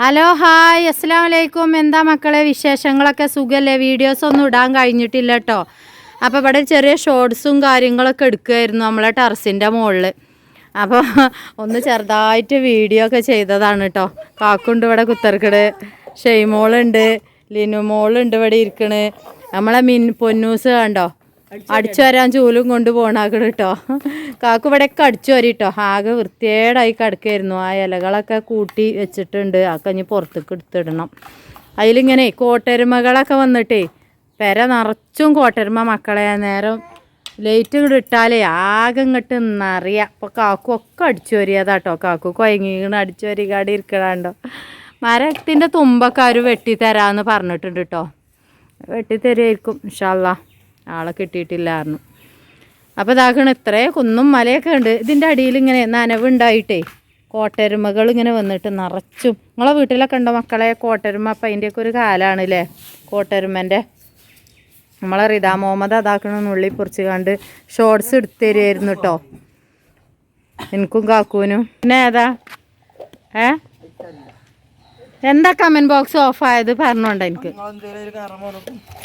Hello hi അസ്സാം വലൈക്കും എന്താ മക്കളെ വിശേഷങ്ങളൊക്കെ? സുഖല്ലേ? വീഡിയോസ് ഒന്നും ഇടാൻ കഴിഞ്ഞിട്ടില്ല കേട്ടോ അപ്പോൾ ഇവിടെ ചെറിയ ഷോർട്സും കാര്യങ്ങളൊക്കെ എടുക്കുമായിരുന്നു നമ്മളെ ടെറസിന്റെ മുകളിൽ അപ്പോൾ ഒന്ന് ചെറുതായിട്ട് വീഡിയോ ഒക്കെ ചെയ്തതാണ് കേട്ടോ കാക്കുണ്ട് ഇവിടെ കുത്തർക്കട് ഷെയ്മോളുണ്ട് ലിനുമോളുണ്ട് ഇവിടെ ഇരിക്കണ്. നമ്മളെ മിൻ പൊന്നൂസ് കണ്ടോ? അടിച്ചു വരാൻ ചൂലും കൊണ്ട് പോണാക്കണ് കേട്ടോ കാക്കു ഇവിടെയൊക്കെ അടിച്ചു വരി കേട്ടോ ആകെ വൃത്തിയേടായി കിടക്കായിരുന്നു ആ ഇലകളൊക്കെ കൂട്ടി വെച്ചിട്ടുണ്ട്. ആ കഞ്ഞി പുറത്തേക്ക് എടുത്തിടണം. അതിലിങ്ങനെ കോട്ടരുമകളൊക്കെ വന്നിട്ടേ പെര നിറച്ചും കോട്ടരുമ മക്കളെ. നേരം ലൈറ്റ് ഇങ്ങോട്ട് ഇട്ടാലേ ആകെ ഇങ്ങോട്ട് നിന്നറിയാം അപ്പോൾ കാക്കു ഒക്കെ അടിച്ചു വരിയതാട്ടോ കാക്കു കൊയങ്ങിങ്ങനെ അടിച്ചു വരികാടി ഇരിക്കണാണ്ടോ. മരത്തിന്റെ തുമ്പൊക്കെ അവർ വെട്ടിത്തരാമെന്ന് പറഞ്ഞിട്ടുണ്ട് കേട്ടോ വെട്ടിത്തരുമായിരിക്കും ഇൻഷാല്ല ആളെ കിട്ടിയിട്ടില്ലായിരുന്നു അപ്പോൾ ഇതാക്കണം ഇത്രേ കുന്നും മലയൊക്കെ ഉണ്ട് ഇതിന്റെ അടിയിൽ ഇങ്ങനെ നനവുണ്ടായിട്ടേ കോട്ടരുമകൾ ഇങ്ങനെ വന്നിട്ട് നിറച്ചും. നിങ്ങളെ വീട്ടിലൊക്കെ ഉണ്ടോ മക്കളെ? കോട്ടരുമ അപ്പം അതിന്റെയൊക്കെ ഒരു കാലമാണ് അല്ലേ കോട്ടരുമന്റെ നമ്മളെ റിതാ മുഹമ്മദ് അതാക്കണ ഉള്ളി പൊറിച്ച് കണ്ട് ഷോർട്സ് എടുത്ത് തരുമായിരുന്നു കേട്ടോ എനിക്കും കാക്കൂനും. പിന്നെ ഏതാ? ഏ? എന്താ കമന്റ് ബോക്സ് ഓഫായത് പറഞ്ഞോണ്ട എനിക്ക്.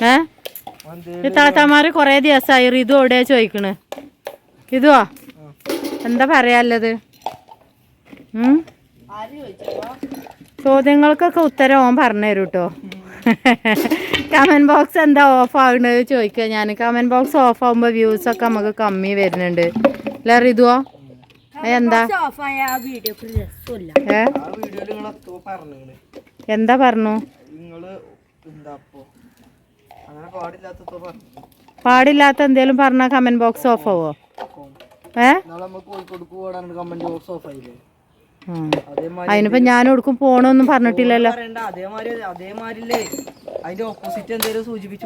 ഏ? താത്താമാര് കൊറേ ദിവസമായി റിതു എവിടെയാ ചോദിക്കണ്? ഇതുവാ എന്താ പറയാല്ലത്? ചോദ്യങ്ങൾക്കൊക്കെ ഉത്തരം ഓൻ പറഞ്ഞു തരൂ കേട്ടോ കമന്റ് ബോക്സ് എന്താ ഓഫ് ആവുന്നത് ചോദിക്കുക ഞാൻ കമന്റ് ബോക്സ് ഓഫ് ആകുമ്പോൾ വ്യൂസൊക്കെ നമുക്ക് കമ്മി വരുന്നുണ്ട്. അല്ലേ റിതുവോ? എന്താ? എന്താ പറഞ്ഞു? പാടില്ലാത്ത എന്തേലും പറഞ്ഞാൽ കമന്റ് ബോക്സ് ഓഫ് ആവോ? ഏ? അതിനിപ്പോ ഞാൻ കൊടുക്കും പോണൊന്നും പറഞ്ഞിട്ടില്ലല്ലോ.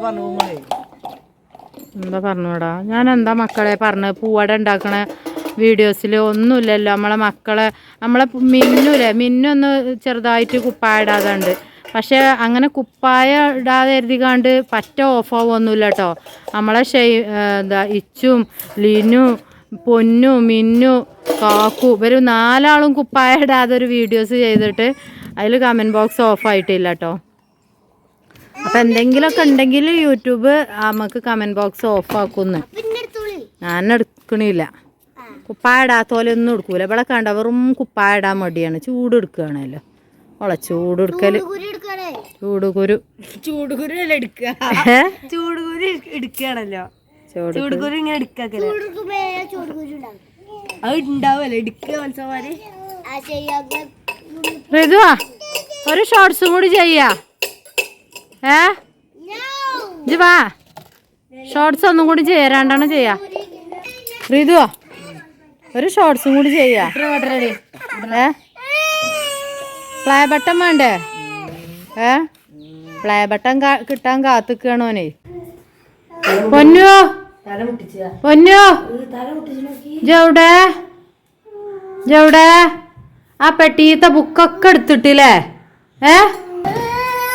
പറഞ്ഞു എന്താ പറഞ്ഞൂടാ? ഞാൻ എന്താ മക്കളെ പറഞ്ഞ? പൂവട ഉണ്ടാക്കണ വീഡിയോസിൽ ഒന്നുമില്ലല്ലോ. നമ്മളെ മക്കളെ നമ്മളെ മിന്നുല്ലേ? മിന്നൊന്ന് ചെറുതായിട്ട് കുപ്പായിടാതെ ഇടാതുണ്ട് പക്ഷേ അങ്ങനെ കുപ്പായ ഇടാതെ എഴുതിക്കാണ്ട് പറ്റ ഓഫ് ആവുമൊന്നുമില്ല കേട്ടോ. നമ്മളെ ഷെയ് എന്താ ഇച്ചും ലിനു പൊന്നു മിന്നു കാക്കു ഇവർ നാലാളും കുപ്പായ ഇടാതെ ഒരു വീഡിയോസ് ചെയ്തിട്ട് അതിൽ കമന്റ് ബോക്സ് ഓഫ് ആയിട്ടില്ല കേട്ടോ. അപ്പം എന്തെങ്കിലുമൊക്കെ ഉണ്ടെങ്കിൽ യൂട്യൂബ് നമുക്ക് കമന്റ് ബോക്സ് ഓഫ് ആക്കുന്നു ഞാൻ എടുക്കണില്ല. കുപ്പായ ഇടാത്തോലെ ഒന്നും എടുക്കൂല. ഇവിടെ കണ്ട വെറും കുപ്പായ ഇടാൻ മടിയാണ്. ചൂട് എടുക്കുകയാണല്ലോ ഓളെ ചൂട് ചൂടുകുരു ചൂട് കുരു ചൂടുകുരു അല്ല എടുക്കുക? ചൂടുകുരു എടുക്കുകയാണല്ലോ ചൂട് ചൂടുകുരു ഇങ്ങനെ എടുക്കാക്കല്ലേ അത് ഉണ്ടാവല്ലോ എടുക്കുക മനസ്സമാര് ഋതുവാ ഒരു ഷോർട്സും കൂടി ചെയ്യാ. ഏ? വാ ഷോർട്സ് ഒന്നും കൂടി ചെയ്യാ രണ്ടെണ്ണം ചെയ്യാ. ഋതുവാ ഒരു ഷോർട്സും കൂടി ചെയ്യാ. ഏ? പ്ലേ ബട്ടൺ വേണ്ടേ? ഏ? പ്ലേ ബട്ടൺ കിട്ടാൻ കാത്തുക്കണോനെ പൊന്നു? പൊന്നു? ജവിടെ ജവിടെ ആ പെട്ടീത്തെ ബുക്കൊക്കെ എടുത്തിട്ടില്ലേ? ഏ?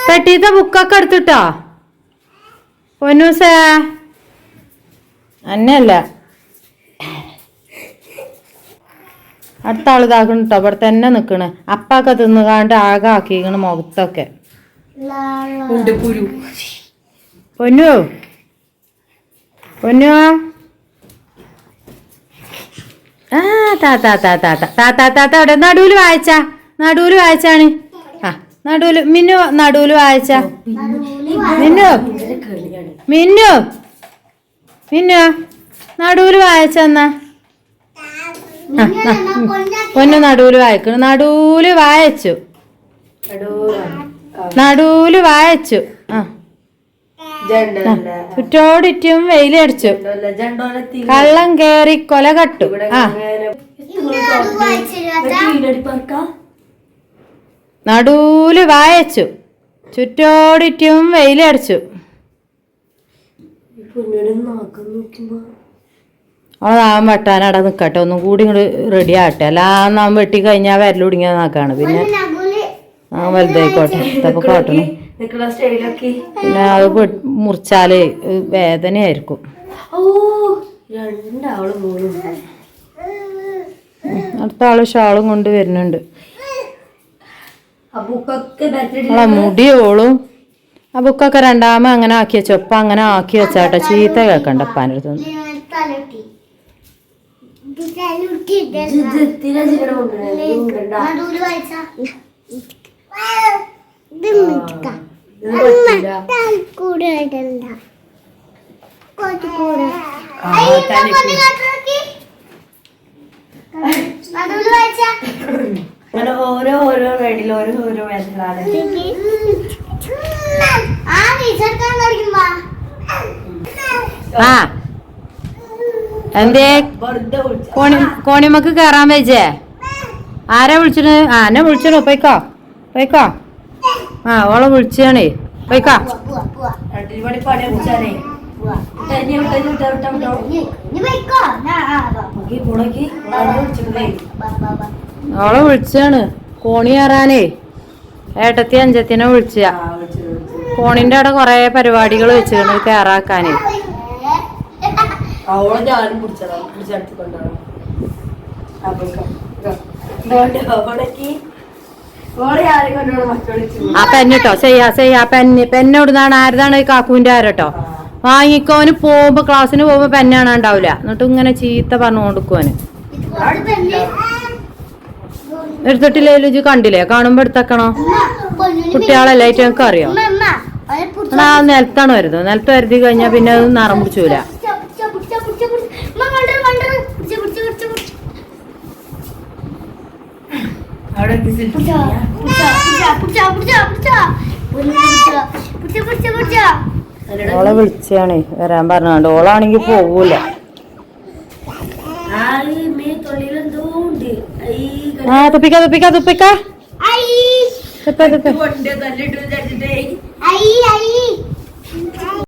പെട്ടീത്തെ ബുക്കൊക്കെ എടുത്തിട്ടോ? പൊന്നൂസേ? അന്നല്ല. അടുത്ത ആൾ ഇതാക്കണ കേട്ടോ ഇവിടെ തന്നെ നിക്കണ്. അപ്പൊക്കെ തിന്നുകാണ്ട് ആകെ ആക്കിക്കണ് മുഖത്തൊക്കെ. പൊന്നു. പൊന്നു. ആ താത്താ താത്താ താത്താ താത്ത അവിടെ. നടുവിൽ വായിച്ച. നടുവിൽ വായിച്ചാണ്. ആ നടുവിൽ മിന്നു നടുവിൽ വായിച്ച. മിന്നു. മിന്നു. മിന്നു. നടുവിൽ വായിച്ചെന്നാ പൊന്നു നടുവിൽ വായിക്കണു. നടുവിൽ വായച്ചു. നടുവിൽ വായച്ചു. ആ. ചുറ്റോടിറ്റും വെയിലടിച്ചു. കള്ളം കേറി കൊല കട്ടു. ആ. നടുവിൽ വായച്ചു. ചുറ്റോടിറ്റും വെയിലടിച്ചു. അവളെ നാം വെട്ടാനവിടെ നിൽക്കട്ടെ ഒന്നും കൂടി ഇങ്ങോട്ട് റെഡി ആകട്ടെ. അല്ല നാം വെട്ടി കഴിഞ്ഞാൽ വിരലുടിങ്ങിയ നാക്കാണ്. പിന്നെ ആ വലുതായിക്കോട്ടെ. ഇതൊക്കെ കാട്ടണം പിന്നെ അത് മുറിച്ചാൽ മുറിച്ചാൽ വേദനയായിരിക്കും. അടുത്ത ആൾ ഷാളും കൊണ്ട് വരുന്നുണ്ട്. മുടിയോളും ആ ബുക്കൊക്കെ രണ്ടാമ അങ്ങനെ ആക്കി വെച്ചോ. അങ്ങനെ ആക്കി വെച്ചാട്ടെ. ചീത്ത കേൾക്കണ്ട ഉപ്പാന്റെ അടുത്ത് അങ്ങനെ ഓരോ ഓരോ റൈഡിൽ ഓരോ ഓരോ കളിക്കുമ്പോ ആ എന്തേ? കോണിമക്ക് കയറാൻ വെച്ചേ ആരാ വിളിച്ചിട്ട്? ആ എന്നെ വിളിച്ചോ പോയിക്കോ. പോയിക്കോ. ആ ഓളെ വിളിച്ചാണേ പോയിക്കോ. ഓളെ വിളിച്ചാണ് കോണി കയറാനേ ഏട്ടത്തി അഞ്ചത്തിനെ വിളിച്ചു കോണിന്റെ അവിടെ കൊറേ പരിപാടികൾ വെച്ചിരുന്നു കയറാക്കാനേ അവളെ പിടിച്ചെടുത്ത് കൊണ്ടുപോകണം ആ ആരെ മറ്റോളിച്ചു ആ പെന്നിട്ടോ ചെയ്യാ ചെയ്യാ പെന്ന് പെന്നോടുന്നാണ് ആരതാണ് ഈ കാക്കുവിന്റെ ആരട്ടോ? വാങ്ങിക്കോന് പോകുമ്പോ ക്ലാസ്സിന് പോകുമ്പോ പെന്നാണ് ഉണ്ടാവില്ല എന്നിട്ട് ഇങ്ങനെ ചീത്ത പറഞ്ഞു കൊടുക്കുവാന് എടുത്തിട്ടില്ലേ ലുജി കണ്ടില്ലേ? കാണുമ്പോ എടുത്തേക്കണോ? കുട്ടികളല്ലേ ഞങ്ങൾക്ക് അറിയാം ആ നിലത്താണ് വരുന്നത്. നിലത്ത് വരുത്തി കഴിഞ്ഞാൽ പിന്നെ അത് നിറം പിടിച്ചൂല. അവിടെ എത്തിച്ചിട്ട് ഓളെ വിളിച്ചാണ്. വരാൻ പറഞ്ഞോണ്ട്. ഓളാണെങ്കി പോവൂല. ആ തുപ്പിക്ക തുപ്പിക്ക തുപ്പിക്ക. തുപ്പ തുപ്പ